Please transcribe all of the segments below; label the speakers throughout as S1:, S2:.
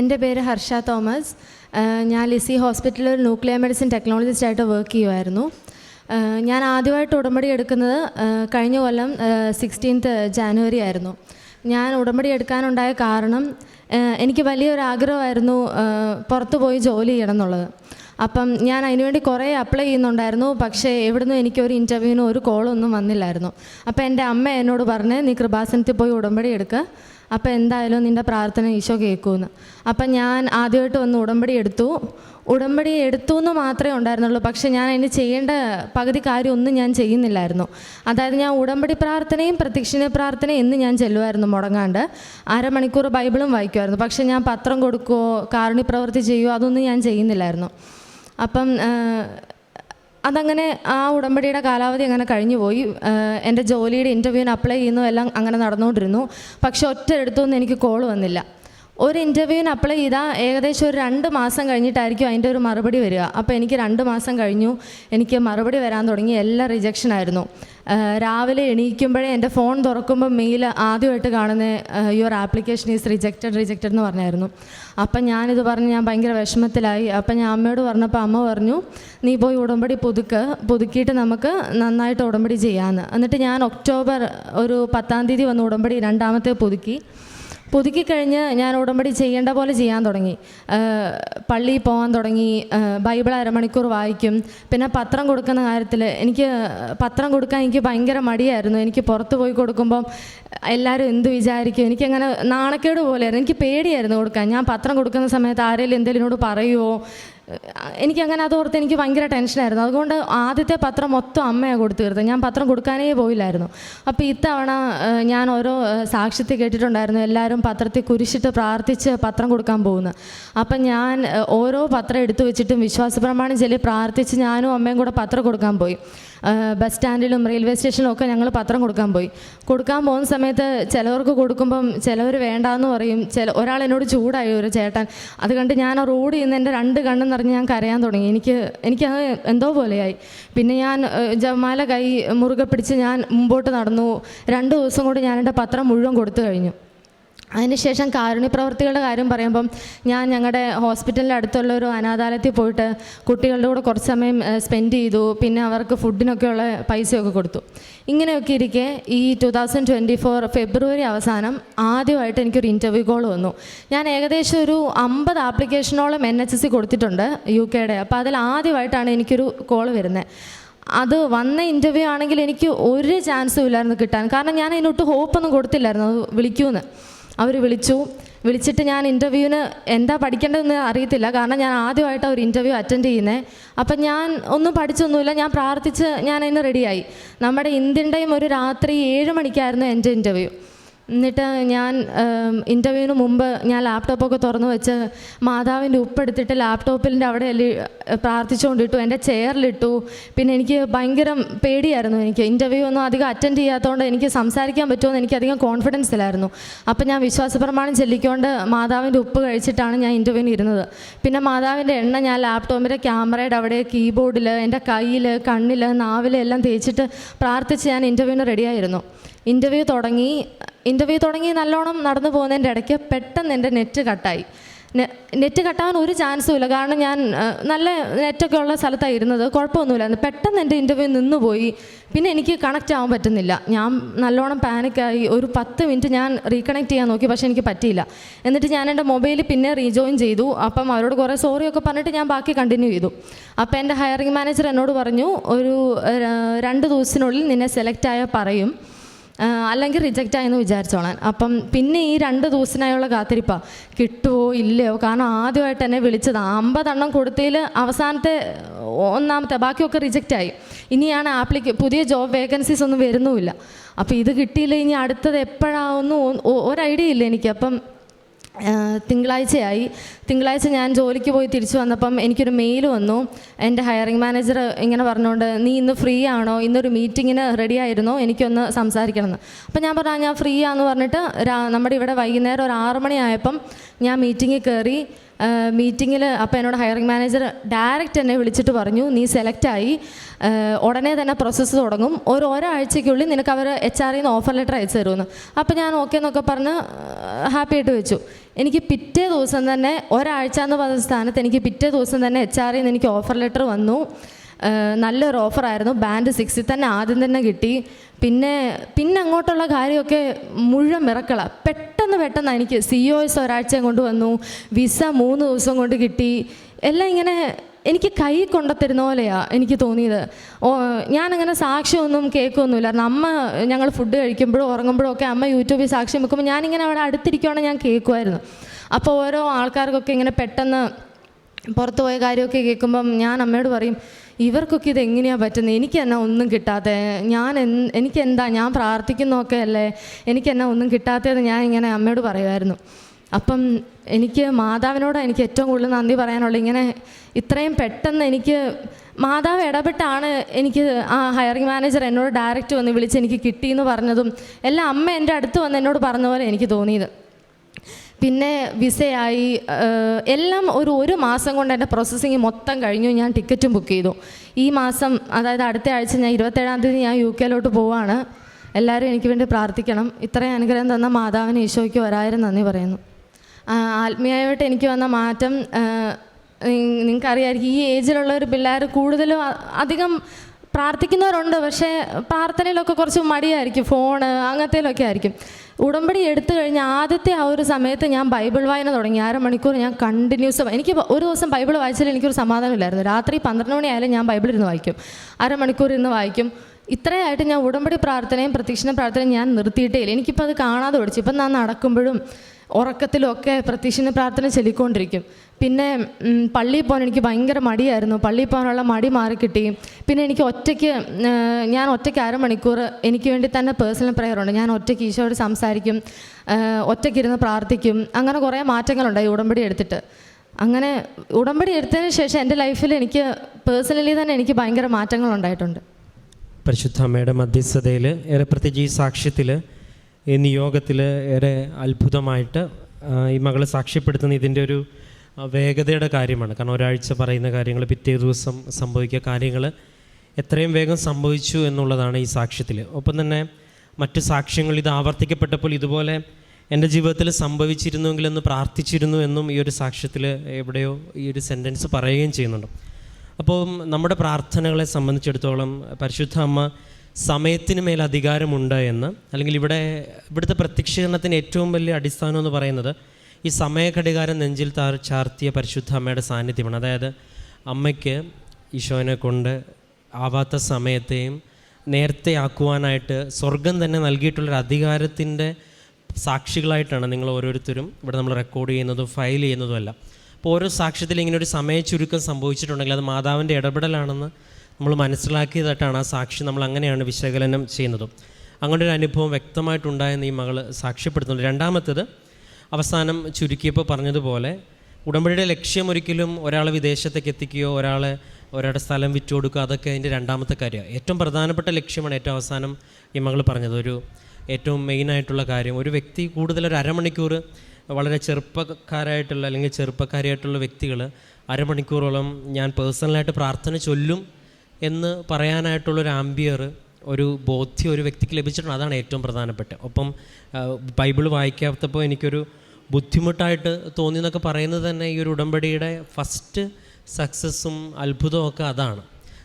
S1: എന്റെ പേര് ഹർഷ തോമസ്. ഞാൻ ലിസി ഹോസ്പിറ്റലിൽ ന്യൂക്ലിയർ മെഡിസിൻ ടെക്നോളജിസ്റ്റ് ആയിട്ട് വർക്ക് ചെയ്യുമായിരുന്നു ഞാൻ ആദ്യമായിട്ട് ഉടമ്പടി എടുക്കുന്നത് കഴിഞ്ഞ കൊല്ലം സിക്സ്റ്റീൻത്ത് ജാനുവരി ആയിരുന്നു. ഞാൻ ഉടമ്പടി എടുക്കാനുണ്ടായ കാരണം എനിക്ക് വലിയൊരു ആഗ്രഹമായിരുന്നു പുറത്തു പോയി ജോലി ചെയ്യണം എന്നുള്ളത്. അപ്പം ഞാൻ അതിനുവേണ്ടി കുറേ അപ്ലൈ ചെയ്യുന്നുണ്ടായിരുന്നു പക്ഷേ എവിടുന്നും എനിക്കൊരു ഇന്റർവ്യൂവിനും ഒരു കോളൊന്നും വന്നില്ലായിരുന്നു. അപ്പോൾ എന്റെ അമ്മ എന്നോട് പറഞ്ഞ് നീ കൃപാസനത്തിൽ പോയി ഉടമ്പടി എടുക്കുക അപ്പോൾ എന്തായാലും നിന്റെ പ്രാർത്ഥന ഈശോ കേൾക്കുമെന്ന് അപ്പം ഞാൻ ആദ്യമായിട്ട് വന്ന് ഉടമ്പടി എടുത്തു. ഉടമ്പടി എടുത്തു എന്ന് മാത്രമേ ഉണ്ടായിരുന്നുള്ളൂ. പക്ഷേ ഞാൻ അതിന് ചെയ്യേണ്ട പകുതി കാര്യമൊന്നും ഞാൻ ചെയ്യുന്നില്ലായിരുന്നു. അതായത് ഞാൻ ഉടമ്പടി പ്രാർത്ഥനയും പ്രത്യക്ഷണ പ്രാർത്ഥനയും എന്ന് ഞാൻ ചെല്ലുമായിരുന്നു മുടങ്ങാണ്ട്. അരമണിക്കൂർ ബൈബിളും വായിക്കുമായിരുന്നു പക്ഷേ ഞാൻ പത്രം കൊടുക്കുകയോ കാരുണ്യ പ്രവൃത്തി ചെയ്യുമോ അതൊന്നും ഞാൻ ചെയ്യുന്നില്ലായിരുന്നു. അപ്പം അതങ്ങനെ ആ ഉടമ്പടിയുടെ കാലാവധി അങ്ങനെ കഴിഞ്ഞു പോയി. എന്റെ ജോലിയുടെ ഇന്റർവ്യൂവിന് അപ്ലൈ ചെയ്യുന്നു എല്ലാം അങ്ങനെ നടന്നുകൊണ്ടിരുന്നു. പക്ഷെ ഒറ്റ എടുത്തൊന്നും എനിക്ക് കോൾ വന്നില്ല. ഒരു ഇന്റർവ്യൂവിന് അപ്ലൈ ചെയ്താൽ ഏകദേശം ഒരു രണ്ട് മാസം കഴിഞ്ഞിട്ടായിരിക്കും അതിന്റെ ഒരു മറുപടി വരിക. അപ്പോൾ എനിക്ക് രണ്ട് മാസം കഴിഞ്ഞു. എനിക്ക് മറുപടി വരാൻ തുടങ്ങി. എല്ലാം റിജക്ഷൻ ആയിരുന്നു. രാവിലെ എണീക്കുമ്പോഴേ എന്റെ ഫോൺ തുറക്കുമ്പോൾ മെയിൽ ആദ്യമായിട്ട് കാണുന്ന your application is rejected rejected എന്ന് പറഞ്ഞായിരുന്നു. അപ്പം ഞാനിത് പറഞ്ഞ് ഞാൻ ഭയങ്കര വിഷമത്തിലായി. അപ്പം ഞാൻ അമ്മയോട് പറഞ്ഞപ്പോൾ അമ്മ പറഞ്ഞു നീ പോയി ഉടമ്പടി പുതുക്ക് പുതുക്കിയിട്ട് നമുക്ക് നന്നായിട്ട് ഉടമ്പടി ചെയ്യാമെന്ന് എന്നിട്ട് ഞാൻ ഒക്ടോബർ ഒരു പത്താം തീയതി വന്ന് ഉടമ്പടി രണ്ടാമത്തെ പുതുക്കി. പുതുക്കി കഴിഞ്ഞ് ഞാൻ ഉടമ്പടി ചെയ്യേണ്ട പോലെ ചെയ്യാൻ തുടങ്ങി. പള്ളിയിൽ പോകാൻ തുടങ്ങി. ബൈബിൾ അരമണിക്കൂർ വായിക്കും. പിന്നെ പത്രം കൊടുക്കുന്ന കാര്യത്തിൽ എനിക്ക് പത്രം കൊടുക്കാൻ എനിക്ക് ഭയങ്കര മടിയായിരുന്നു. എനിക്ക് പുറത്ത് പോയി കൊടുക്കുമ്പം എല്ലാവരും എന്ത് വിചാരിക്കും? എനിക്കങ്ങനെ നാണക്കേട് പോലെയായിരുന്നു. എനിക്ക് പേടിയായിരുന്നു കൊടുക്കാൻ. ഞാൻ പത്രം കൊടുക്കുന്ന സമയത്ത് ആരെങ്കിലും എന്തെങ്കിലും എന്നോട് പറയുമോ എനിക്കങ്ങനെ അതോർത്ത് എനിക്ക് ഭയങ്കര ടെൻഷനായിരുന്നു. അതുകൊണ്ട് ആദ്യത്തെ പത്രം മൊത്തം അമ്മയാണ് കൊടുത്തു തീർത്തത്. ഞാൻ പത്രം കൊടുക്കാനേ പോയില്ലായിരുന്നു. അപ്പോൾ ഇത്തവണ ഞാൻ ഓരോ സാക്ഷ്യത്തിൽ കേട്ടിട്ടുണ്ടായിരുന്നു. എല്ലാവരും പത്രത്തിൽ കുരിശിട്ട് പ്രാർത്ഥിച്ച് പത്രം കൊടുക്കാൻ പോകുന്നു. അപ്പം ഞാൻ ഓരോ പത്രം എടുത്തു വെച്ചിട്ടും വിശ്വാസപ്രമാണം ചൊല്ലി പ്രാർത്ഥിച്ച് ഞാനും അമ്മയും കൂടെ പത്രം കൊടുക്കാൻ പോയി. ബസ് സ്റ്റാൻഡിലും റെയിൽവേ സ്റ്റേഷനിലും ഒക്കെ ഞങ്ങൾ പത്രം കൊടുക്കാൻ പോയി. കൊടുക്കാൻ പോകുന്ന സമയത്ത് ചിലവർക്ക് കൊടുക്കുമ്പം ചിലവർ വേണ്ടാന്ന് പറയും. ചില ഒരാൾ എന്നോട് ചൂടായി ഒരു ചേട്ടൻ. അത് കണ്ട് ഞാൻ ആ റോഡ് ചെയ്യുന്ന എന്റെ രണ്ട് കണ്ണും നിറഞ്ഞ് ഞാൻ കരയാൻ തുടങ്ങി. എനിക്ക് എനിക്കത് എന്തോ പോലെയായി. പിന്നെ ഞാൻ ജമാല കൈ മുറുകെ പിടിച്ച് ഞാൻ മുമ്പോട്ട് നടന്നു. രണ്ട് ദിവസം കൊണ്ട് ഞാൻ എന്റെ പത്രം മുഴുവൻ കൊടുത്തു കഴിഞ്ഞു. അതിനുശേഷം കാരുണ്യപ്രവർത്തികളുടെ കാര്യം പറയുമ്പം ഞാൻ ഞങ്ങളുടെ ഹോസ്പിറ്റലിന്റെ അടുത്തുള്ള ഒരു അനാഥാലയത്തിൽ പോയിട്ട് കുട്ടികളുടെ കൂടെ കുറച്ച് സമയം സ്പെൻഡ് ചെയ്തു. പിന്നെ അവർക്ക് ഫുഡിനൊക്കെയുള്ള പൈസയൊക്കെ കൊടുത്തു. ഇങ്ങനെയൊക്കെ ഇരിക്കെ ഈ two thousand twenty four February അവസാനം ആദ്യമായിട്ട് എനിക്കൊരു ഇന്റർവ്യൂ കോൾ വന്നു. ഞാൻ ഏകദേശം ഒരു അമ്പത് ആപ്ലിക്കേഷനോളം എൻ എച്ച് എസ് സി കൊടുത്തിട്ടുണ്ട് യു കെയുടെ. അപ്പോൾ അതിൽ ആദ്യമായിട്ടാണ് എനിക്കൊരു കോൾ വരുന്നത് അത് വന്ന ഇന്റർവ്യൂ ആണെങ്കിൽ എനിക്ക് ഒരു ചാൻസും ഇല്ലായിരുന്നു കിട്ടാൻ. കാരണം ഞാൻ അതിനൊട്ട് ഹോപ്പൊന്നും കൊടുത്തില്ലായിരുന്നു. അത് വിളിക്കൂന്ന്. അവർ വിളിച്ചു. വിളിച്ചിട്ട് ഞാൻ ഇന്റർവ്യൂവിന് എന്താ പഠിക്കേണ്ടതെന്ന് അറിയത്തില്ല. കാരണം ഞാൻ ആദ്യമായിട്ടാണ് ഒരു ഇന്റർവ്യൂ അറ്റൻഡ് ചെയ്യുന്നത് അപ്പം ഞാൻ ഒന്നും പഠിച്ചൊന്നുമില്ല. ഞാൻ പ്രാർത്ഥിച്ച് ഞാൻ അതിന് റെഡിയായി നമ്മുടെ ഇന്ത്യന്റെയും ഒരു രാത്രി ഏഴ് മണിക്കായിരുന്നു എന്റെ ഇന്റർവ്യൂ എന്നിട്ട് ഞാൻ ഇന്റർവ്യൂവിന് മുമ്പ് ഞാൻ ലാപ്ടോപ്പൊക്കെ തുറന്നു വെച്ച് മാതാവിന്റെ ഉപ്പെടുത്തിട്ട് ലാപ്ടോപ്പിന്റെ അവിടെ പ്രാർത്ഥിച്ചുകൊണ്ടിട്ടു എന്റെ ചെയറിലിട്ടു പിന്നെ എനിക്ക് ഭയങ്കര പേടിയായിരുന്നു എനിക്ക്. ഇന്റർവ്യൂ ഒന്നും അധികം അറ്റൻഡ് ചെയ്യാത്തതുകൊണ്ട് എനിക്ക് സംസാരിക്കാൻ പറ്റുമെന്ന് എനിക്ക് അധികം കോൺഫിഡൻസ് ഇല്ലായിരുന്നു. അപ്പം ഞാൻ വിശ്വാസപ്രമാണം ചെല്ലിക്കൊണ്ട് മാതാവിന്റെ ഉപ്പ് കഴിച്ചിട്ടാണ് ഞാൻ ഇന്റർവ്യൂവിന് ഇരുന്നത്. പിന്നെ മാതാവിന്റെ എണ്ണ ഞാൻ ലാപ്ടോപ്പിന്റെ ക്യാമറയുടെ അവിടെ കീബോർഡിൽ എന്റെ കയ്യിൽ കണ്ണിൽ നാവിൽ എല്ലാം തേച്ചിട്ട് പ്രാർത്ഥിച്ച് ഞാൻ ഇന്റർവ്യൂവിന് റെഡിയായിരുന്നു ഇന്റർവ്യൂ തുടങ്ങി ഇന്റർവ്യൂ തുടങ്ങി നല്ലോണം നടന്നു പോകുന്നതിന്റെ ഇടയ്ക്ക് പെട്ടെന്ന് എന്റെ നെറ്റ് കട്ടായി നെറ്റ് കട്ടാൻ ഒരു ചാൻസും ഇല്ല. കാരണം ഞാൻ നല്ല നെറ്റൊക്കെ ഉള്ള സ്ഥലത്താണ് ഇരുന്നത്. കുഴപ്പമൊന്നുമില്ലായിരുന്നു. പെട്ടെന്ന് എന്റെ ഇന്റർവ്യൂ നിന്നുപോയി പിന്നെ എനിക്ക് കണക്റ്റ് ആവാൻ പറ്റുന്നില്ല. ഞാൻ നല്ലോണം പാനിക്കായി ഒരു പത്ത് മിനിറ്റ് ഞാൻ റീകണക്ട് ചെയ്യാൻ നോക്കി. പക്ഷേ എനിക്ക് പറ്റിയില്ല. എന്നിട്ട് ഞാൻ എന്റെ മൊബൈൽ പിന്നെ റീജോയിൻ ചെയ്തു. അപ്പം അവരോട് കുറേ സോറിയൊക്കെ പറഞ്ഞിട്ട് ഞാൻ ബാക്കി കണ്ടിന്യൂ ചെയ്തു. അപ്പോൾ എന്റെ ഹയറിംഗ് മാനേജർ എന്നോട് പറഞ്ഞു ഒരു രണ്ട് ദിവസത്തിനുള്ളിൽ നിന്നെ സെലക്ട് പറയും. അല്ലെങ്കിൽ റിജക്റ്റ് ആയെന്ന് വിചാരിച്ചോളാൻ. അപ്പം പിന്നെ ഈ രണ്ട് ദിവസത്തിനായുള്ള കാത്തിരിപ്പാ. കിട്ടുമോ ഇല്ലയോ? കാരണം ആദ്യമായിട്ട് എന്നെ വിളിച്ചത്. അമ്പതെണ്ണം കൊടുത്തതിൽ അവസാനത്തെ ഒന്നാമത്തെ ബാക്കിയൊക്കെ റിജക്റ്റ് ആയി. ഇനിയാണ് ആപ്ലിക്ക പുതിയ ജോബ് വേക്കൻസീസ് ഒന്നും വരുന്നുമില്ല. അപ്പോൾ ഇത് കിട്ടിയില്ല ഇനി അടുത്തത് എപ്പോഴാവുന്നു? ഒരു ഐഡിയ ഇല്ല എനിക്ക്. അപ്പം തിങ്കളാഴ്ചയായി. തിങ്കളാഴ്ച ഞാൻ ജോലിക്ക് പോയി തിരിച്ചു വന്നപ്പം എനിക്കൊരു മെയിൽ വന്നു. എന്റെ ഹയറിംഗ് മാനേജർ ഇങ്ങനെ പറഞ്ഞുകൊണ്ട് നീ ഇന്ന് ഫ്രീ ആണോ? ഇന്നൊരു മീറ്റിങ്ങിന് റെഡി ആയിരുന്നോ? എനിക്കൊന്ന് സംസാരിക്കണം എന്ന് അപ്പം ഞാൻ പറഞ്ഞു ഞാൻ ഫ്രീ ആണെന്ന് പറഞ്ഞിട്ട് നമ്മുടെ ഇവിടെ വൈകുന്നേരം ഒരു ആറ് മണിയായപ്പം ഞാൻ മീറ്റിങ്ങിൽ കയറി മീറ്റിങ്ങിൽ അപ്പോൾ എന്നോട് ഹയറിംഗ് മാനേജർ ഡയറക്റ്റ് എന്നെ വിളിച്ചിട്ട് പറഞ്ഞു നീ സെലക്റ്റായി ഉടനെ തന്നെ പ്രോസസ്സ് തുടങ്ങും. ഒരു ഒരാഴ്ചയ്ക്കുള്ളിൽ നിനക്ക് അവർ എച്ച് ആറിൽ നിന്ന് ഓഫർ ലെറ്റർ അയച്ചു തരുമെന്ന്. അപ്പോൾ ഞാൻ ഓക്കെ എന്നൊക്കെ പറഞ്ഞ് ഹാപ്പി ആയിട്ട് വെച്ചു. എനിക്ക് പിറ്റേ ദിവസം തന്നെ ഒരാഴ്ച എന്ന് പറഞ്ഞ സ്ഥാനത്ത് എനിക്ക് പിറ്റേ ദിവസം തന്നെ എച്ച് ആറിൽ നിന്ന് എനിക്ക് ഓഫർ ലെറ്റർ വന്നു. നല്ലൊരു ഓഫറായിരുന്നു. ബാൻഡ് സിക്സിൽ തന്നെ ആദ്യം തന്നെ കിട്ടി. പിന്നെ പിന്നെ അങ്ങോട്ടുള്ള കാര്യമൊക്കെ മുഴുവൻ മിറക്കള. പെട്ടെന്ന് പെട്ടെന്ന് എനിക്ക് സി ഒ എസ് ഒരാഴ്ച കൊണ്ട് വന്നു. വിസ മൂന്ന് ദിവസം കൊണ്ട് കിട്ടി. എല്ലാം ഇങ്ങനെ എനിക്ക് കൈ കൊണ്ടത്തരുന്ന പോലെയാണ് എനിക്ക് തോന്നിയത്. ഓ ഞാനങ്ങനെ സാക്ഷ്യമൊന്നും കേൾക്കൊന്നുമില്ലായിരുന്നു അമ്മ ഞങ്ങൾ ഫുഡ് കഴിക്കുമ്പോഴും ഉറങ്ങുമ്പോഴും ഒക്കെ അമ്മ യൂട്യൂബിൽ സാക്ഷ്യം വെക്കുമ്പോൾ ഞാനിങ്ങനെ അവിടെ അടുത്തിരിക്കുവാണെങ്കിൽ ഞാൻ കേൾക്കുമായിരുന്നു അപ്പോൾ ഓരോ ആൾക്കാർക്കൊക്കെ ഇങ്ങനെ പെട്ടെന്ന് പുറത്തു പോയ കാര്യമൊക്കെ കേൾക്കുമ്പം ഞാൻ അമ്മയോട് പറയും ഇവർക്കൊക്കെ ഇത് എങ്ങനെയാണ് പറ്റുന്നത്? എനിക്ക് എന്നാ ഒന്നും കിട്ടാത്ത? ഞാൻ എനിക്ക് എന്താ? ഞാൻ പ്രാർത്ഥിക്കുന്നതൊക്കെ അല്ലേ? എനിക്ക് എന്നാ ഒന്നും കിട്ടാത്തത് ഞാൻ ഇങ്ങനെ അമ്മയോട് പറയുമായിരുന്നു. അപ്പം എനിക്ക് മാതാവിനോട് എനിക്ക് ഏറ്റവും കൂടുതൽ നന്ദി പറയാനുള്ളത്. ഇങ്ങനെ ഇത്രയും പെട്ടെന്ന് എനിക്ക് മാതാവ് ഇടപെട്ടാണ് എനിക്ക് ആ ഹയറിംഗ് മാനേജർ എന്നോട് ഡയറക്റ്റ് വന്ന് വിളിച്ച് എനിക്ക് കിട്ടിയെന്ന് പറഞ്ഞതും എല്ലാം അമ്മ എന്റെ അടുത്ത് വന്ന് എന്നോട് പറഞ്ഞ പോലെ എനിക്ക് തോന്നിയത്. പിന്നെ വിസയായി എല്ലാം ഒരു ഒരു മാസം കൊണ്ട് എന്റെ പ്രോസസ്സിങ് മൊത്തം കഴിഞ്ഞു. ഞാൻ ടിക്കറ്റും ബുക്ക് ചെയ്തു. ഈ മാസം അതായത് അടുത്ത ആഴ്ച ഞാൻ ഇരുപത്തേഴാം തീയതി ഞാൻ യു കെയിലോട്ട് പോവാണ്. എല്ലാവരും എനിക്ക് വേണ്ടി പ്രാർത്ഥിക്കണം. ഇത്രയും അനുഗ്രഹം തന്ന മാതാവിന് ഈശോയ്ക്ക് ഒരായിരം നന്ദി പറയുന്നു. ആത്മീയമായിട്ട് എനിക്ക് വന്ന മാറ്റം നിങ്ങൾക്കറിയാമായിരിക്കും ഈ ഏജിലുള്ള ഒരു പിള്ളേർ കൂടുതലും അധികം പ്രാർത്ഥിക്കുന്നവരുണ്ട്. പക്ഷേ പ്രാർത്ഥനയിലൊക്കെ കുറച്ച് മടിയായിരിക്കും. ഫോണ് അങ്ങനത്തേലൊക്കെ ആയിരിക്കും. ഉടമ്പടി എടുത്തു കഴിഞ്ഞ ആദ്യത്തെ ആ ഒരു സമയത്ത് ഞാൻ ബൈബിൾ വായന തുടങ്ങി. അരമണിക്കൂർ ഞാൻ കണ്ടിന്യൂസ് എനിക്ക് ഒരു ദിവസം ബൈബിൾ വായിച്ചാൽ എനിക്കൊരു സമാധാനമില്ലായിരുന്നു. രാത്രി പന്ത്രണ്ട് മണിയായാലും ഞാൻ ബൈബിൾ ഇരുന്ന് വായിക്കും. അരമണിക്കൂർ ഇരുന്ന് വായിക്കും. ഇത്രയായിട്ട് ഞാൻ ഉടമ്പടി പ്രാർത്ഥനയും പ്രത്യക്ഷണ പ്രാർത്ഥനയും ഞാൻ നിർത്തിയിട്ടേ ഇല്ല. എനിക്കിപ്പോൾ അത് കാണാതെ ഓടിച്ചു. ഇപ്പം ഞാൻ നടക്കുമ്പോഴും ഉറക്കത്തിലൊക്കെ പ്രത്യക്ഷണ പ്രാർത്ഥന ചൊല്ലിക്കൊണ്ടിരിക്കും. പിന്നെ പള്ളിയിൽ പോകാൻ എനിക്ക് ഭയങ്കര മടിയായിരുന്നു. പള്ളിയിൽ പോകാനുള്ള മടി മാറി കിട്ടി. പിന്നെ എനിക്ക് ഒറ്റയ്ക്ക് ഞാൻ ഒറ്റയ്ക്ക് അരമണിക്കൂർ എനിക്ക് വേണ്ടി തന്നെ പേഴ്സണൽ പ്രെയർ ഉണ്ട്. ഞാൻ ഒറ്റയ്ക്ക് ഈശോയോട് സംസാരിക്കും ഒറ്റയ്ക്ക് ഒറ്റയ്ക്കിരുന്ന് പ്രാർത്ഥിക്കും. അങ്ങനെ കുറേ മാറ്റങ്ങളുണ്ടായി ഉടമ്പടി എടുത്തിട്ട്. അങ്ങനെ ഉടമ്പടി എടുത്തതിന് ശേഷം എന്റെ ലൈഫിൽ എനിക്ക് പേഴ്സണലി തന്നെ എനിക്ക് ഭയങ്കര മാറ്റങ്ങളുണ്ടായിട്ടുണ്ട്.
S2: പരിശുദ്ധ അമ്മയുടെ മധ്യസ്ഥതയിൽ ഏറെ പ്രത്യേകിച്ച് ഈ സാക്ഷ്യത്തിൽ ഈ നിയോഗത്തിൽ ഏറെ അത്ഭുതമായിട്ട് ഈ മകളെ സാക്ഷ്യപ്പെടുത്തുന്ന ഇതിന്റെ ഒരു വേഗതയുടെ കാര്യമാണ്. കാരണം ഒരാഴ്ച പറയുന്ന കാര്യങ്ങൾ പിറ്റേ ദിവസം സംഭവിക്കുക കാര്യങ്ങൾ എത്രയും വേഗം സംഭവിച്ചു എന്നുള്ളതാണ് ഈ സാക്ഷ്യത്തിൽ. ഒപ്പം തന്നെ മറ്റു സാക്ഷ്യങ്ങൾ ഇത് ആവർത്തിക്കപ്പെട്ടപ്പോൾ ഇതുപോലെ എന്റെ ജീവിതത്തിൽ സംഭവിച്ചിരുന്നുവെങ്കിലെന്ന് പ്രാർത്ഥിച്ചിരുന്നു എന്നും ഈ ഒരു സാക്ഷ്യത്തിൽ എവിടെയോ ഈ ഒരു സെന്റൻസ് പറയുകയും ചെയ്യുന്നുണ്ട്. അപ്പോൾ നമ്മുടെ പ്രാർത്ഥനകളെ സംബന്ധിച്ചിടത്തോളം പരിശുദ്ധ അമ്മ സമയത്തിന് മേൽ അധികാരമുണ്ട് എന്ന് അല്ലെങ്കിൽ ഇവിടെ ഇവിടുത്തെ പ്രത്യക്ഷീകരണത്തിന് ഏറ്റവും വലിയ അടിസ്ഥാനം എന്ന് പറയുന്നത് ഈ സമയഘടികാരം നെഞ്ചിൽ താർ ചാർത്തിയ പരിശുദ്ധ അമ്മയുടെ സാന്നിധ്യമാണ്. അതായത് അമ്മയ്ക്ക് ഈശോനെ കൊണ്ട് ആവാത്ത സമയത്തെയും നേരത്തെ ആക്കുവാനായിട്ട് സ്വർഗം തന്നെ നൽകിയിട്ടുള്ളൊരു അധികാരത്തിന്റെ സാക്ഷികളായിട്ടാണ് നിങ്ങൾ ഓരോരുത്തരും ഇവിടെ നമ്മൾ റെക്കോർഡ് ചെയ്യുന്നതും ഫയൽ ചെയ്യുന്നതും എല്ലാം അപ്പോൾ ഓരോ സാക്ഷ്യത്തിൽ ഇങ്ങനെ ഒരു സമയ ചുരുക്കം സംഭവിച്ചിട്ടുണ്ടെങ്കിൽ അത് മാതാവിന്റെ ഇടപെടലാണെന്ന് നമ്മൾ മനസ്സിലാക്കിയതായിട്ടാണ് ആ സാക്ഷി നമ്മൾ അങ്ങനെയാണ് വിശകലനം ചെയ്യുന്നതും. അങ്ങനെ ഒരു അനുഭവം വ്യക്തമായിട്ടുണ്ടായെന്ന് ഈ മകൾ സാക്ഷ്യപ്പെടുത്തുന്നുണ്ട്. രണ്ടാമത്തേത് അവസാനം ചുരുക്കിയപ്പോൾ പറഞ്ഞതുപോലെ ഉടമ്പടിയുടെ ലക്ഷ്യം ഒരിക്കലും ഒരാൾ വിദേശത്തേക്ക് എത്തിക്കുകയോ ഒരാൾ ഒരാളുടെ സ്ഥലം വിറ്റു കൊടുക്കുക അതൊക്കെ അതിന്റെ രണ്ടാമത്തെ കാര്യമാണ്. ഏറ്റവും പ്രധാനപ്പെട്ട ലക്ഷ്യമാണ് ഏറ്റവും അവസാനം ഈ മകൾ പറഞ്ഞത്. ഒരു ഏറ്റവും മെയിനായിട്ടുള്ള കാര്യം ഒരു വ്യക്തി കൂടുതൽ ഒരു അരമണിക്കൂർ വളരെ ചെറുപ്പക്കാരായിട്ടുള്ള അല്ലെങ്കിൽ ചെറുപ്പക്കാരിയായിട്ടുള്ള വ്യക്തികൾ അരമണിക്കൂറോളം ഞാൻ പേഴ്സണലായിട്ട് പ്രാർത്ഥന ചൊല്ലും എന്ന് പറയാനായിട്ടുള്ളൊരു ആംബിയർ ഒരു ബോധ്യം ഒരു വ്യക്തിക്ക് ലഭിച്ചിട്ടുണ്ട്. അതാണ് ഏറ്റവും പ്രധാനപ്പെട്ട. ഒപ്പം ബൈബിൾ വായിക്കാത്തപ്പോൾ എനിക്കൊരു ബുദ്ധിമുട്ടായിട്ട് തോന്നി എന്നൊക്കെ പറയുന്നത് തന്നെ ഈ ഒരു ഉടമ്പടിയുടെ ഫസ്റ്റ് സക്സസ്സും അത്ഭുതവും ഒക്കെ അതാണ്.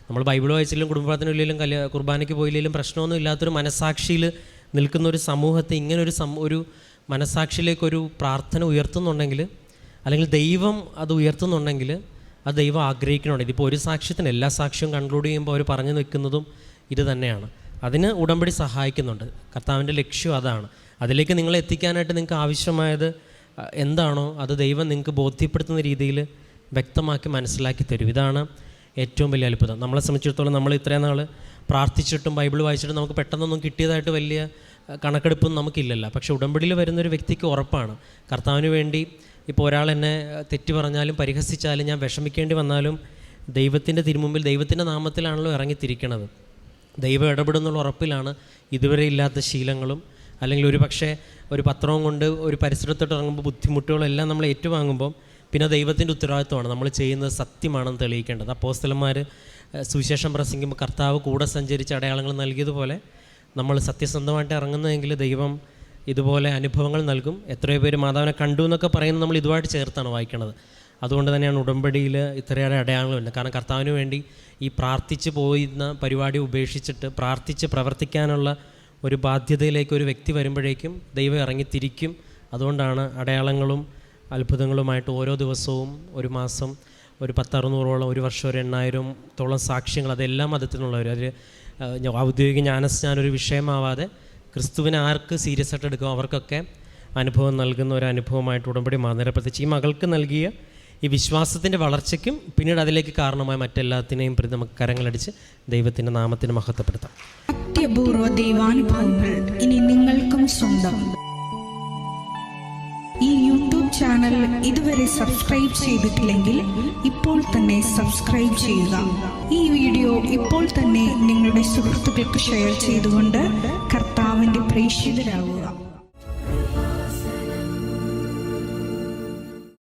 S2: നമ്മൾ ബൈബിൾ വായിച്ചില്ലെങ്കിലും കുടുംബത്തിനുള്ളിലും കല്യാ കുർബാനയ്ക്ക് പോയില്ലെങ്കിലും പ്രശ്നമൊന്നും ഇല്ലാത്തൊരു മനസാക്ഷിയിൽ നിൽക്കുന്ന ഒരു സമൂഹത്തെ ഇങ്ങനെ ഒരു സം ഒരു മനസാക്ഷിയിലേക്കൊരു പ്രാർത്ഥന ഉയർത്തുന്നുണ്ടെങ്കിൽ അല്ലെങ്കിൽ ദൈവം അത് ഉയർത്തുന്നുണ്ടെങ്കിൽ അത് ദൈവം ആഗ്രഹിക്കണുണ്ട് ഇതിപ്പോൾ ഒരു സാക്ഷ്യത്തിന് എല്ലാ സാക്ഷ്യവും കൺക്ലൂഡ് ചെയ്യുമ്പോൾ അവർ പറഞ്ഞു നിൽക്കുന്നതും ഇത് തന്നെയാണ്. അതിന് ഉടമ്പടി സഹായിക്കുന്നുണ്ട്. കർത്താവിന്റെ ലക്ഷ്യം അതാണ്. അതിലേക്ക് നിങ്ങളെ എത്തിക്കാനായിട്ട് നിങ്ങൾക്ക് ആവശ്യമായത് എന്താണോ അത് ദൈവം നിങ്ങൾക്ക് ബോധ്യപ്പെടുത്തുന്ന രീതിയിൽ വ്യക്തമാക്കി മനസ്സിലാക്കി തരും. ഇതാണ് ഏറ്റവും വലിയ അത്ഭുതം. നമ്മളെ സംബന്ധിച്ചിടത്തോളം നമ്മൾ ഇത്രയും നാൾ പ്രാർത്ഥിച്ചിട്ടും ബൈബിൾ വായിച്ചിട്ടും നമുക്ക് പെട്ടെന്നൊന്നും കിട്ടിയതായിട്ട് വലിയ കണക്കെടുപ്പും കണക്കെടുപ്പൊന്നും നമുക്കില്ലല്ലോ. പക്ഷേ ഉടമ്പടിയിൽ വരുന്നൊരു വ്യക്തിക്ക് ഉറപ്പാണ്. കർത്താവിന് വേണ്ടി ഇപ്പോൾ ഒരാൾ എന്നെ തെറ്റ് പറഞ്ഞാലും പരിഹസിച്ചാലും ഞാൻ വിഷമിക്കേണ്ടി വന്നാലും ദൈവത്തിന്റെ തിരുമുമ്പിൽ ദൈവത്തിന്റെ നാമത്തിലാണല്ലോ ഇറങ്ങിത്തിരിക്കണത്. ദൈവം ഇടപെടുന്നുള്ള ഉറപ്പിലാണ് ഇതുവരെ ഇല്ലാത്ത ശീലങ്ങളും അല്ലെങ്കിൽ ഒരു പക്ഷേ ഒരു പത്രവും കൊണ്ട് ഒരു പരിസരത്തോട്ട് ഇറങ്ങുമ്പോൾ ബുദ്ധിമുട്ടുകളെല്ലാം നമ്മൾ ഏറ്റുവാങ്ങുമ്പം പിന്നെ ദൈവത്തിന്റെ ഉത്തരവാദിത്വമാണ്. നമ്മൾ ചെയ്യുന്നത് സത്യമാണെന്ന് തെളിയിക്കേണ്ടത്. അപ്പോസ്തലന്മാർ സുവിശേഷം പ്രസംഗിക്കുമ്പോൾ കർത്താവ് കൂടെ സഞ്ചരിച്ച് അടയാളങ്ങൾ നൽകിയതുപോലെ നമ്മൾ സത്യസന്ധമായിട്ട് ഇറങ്ങുന്നതെങ്കിൽ ദൈവം ഇതുപോലെ അനുഭവങ്ങൾ നൽകും. എത്രയോ പേര് മാതാവിനെ കണ്ടു എന്നൊക്കെ പറയുന്നത് നമ്മൾ ഇതുമായിട്ട് ചേർത്താണ് വായിക്കണത്. അതുകൊണ്ട് തന്നെയാണ് ഉടമ്പടിയിൽ ഇത്രയേറെ അടയാളങ്ങളുണ്ട് കാരണം കർത്താവിന് വേണ്ടി ഈ പ്രാർത്ഥിച്ച് പോയിരുന്ന പരിപാടി ഉപേക്ഷിച്ചിട്ട് പ്രാർത്ഥിച്ച് പ്രവർത്തിക്കാനുള്ള ഒരു ബാധ്യതയിലേക്ക് ഒരു വ്യക്തി വരുമ്പോഴേക്കും ദൈവം ഇറങ്ങിത്തിരിക്കും. അതുകൊണ്ടാണ് അടയാളങ്ങളും അത്ഭുതങ്ങളുമായിട്ട് ഓരോ ദിവസവും ഒരു മാസം ഒരു പത്തറുന്നൂറോളം ഒരു വർഷം ഒരു എണ്ണായിരത്തോളം സാക്ഷ്യങ്ങൾ അതെല്ലാം മതത്തിനുള്ളവർ. അതിൽ ഔദ്യോഗിക ജ്ഞാനസ്നാനൊരു വിഷയമാവാതെ ക്രിസ്തുവിനെ ആർക്ക് സീരിയസ് ആയിട്ട് എടുക്കും? അവർക്കൊക്കെ അനുഭവം നൽകുന്ന ഒരു അനുഭവമായിട്ട് ഉടമ്പടി മാറുന്നത് പ്രത്യേകിച്ച് ഈ മകൾക്ക് നൽകിയ ഈ വിശ്വാസത്തിന്റെ വളർച്ചയ്ക്കും പിന്നീട് അതിലേക്ക് കാരണമായ മറ്റെല്ലാത്തിനെയും പ്രതി നമുക്ക് കരങ്ങളടിച്ച് ദൈവത്തിന്റെ നാമത്തിന് മഹത്വപ്പെടുത്താം.
S3: അത്യപൂർവ ദൈവാനുഭവങ്ങൾ ഇനി നിങ്ങൾക്കും സ്വന്തം. ഈ യൂട്യൂബ് ചാനൽ ഇതുവരെ സബ്സ്ക്രൈബ് ചെയ്തിട്ടില്ലെങ്കിൽ ഇപ്പോൾ തന്നെ സബ്സ്ക്രൈബ് ചെയ്യുക. ഈ വീഡിയോ ഇപ്പോൾ തന്നെ നിങ്ങളുടെ സുഹൃത്തുക്കൾക്ക് ഷെയർ ചെയ്തുകൊണ്ട് കർത്താവിന്റെ പ്രേക്ഷിതരാകുക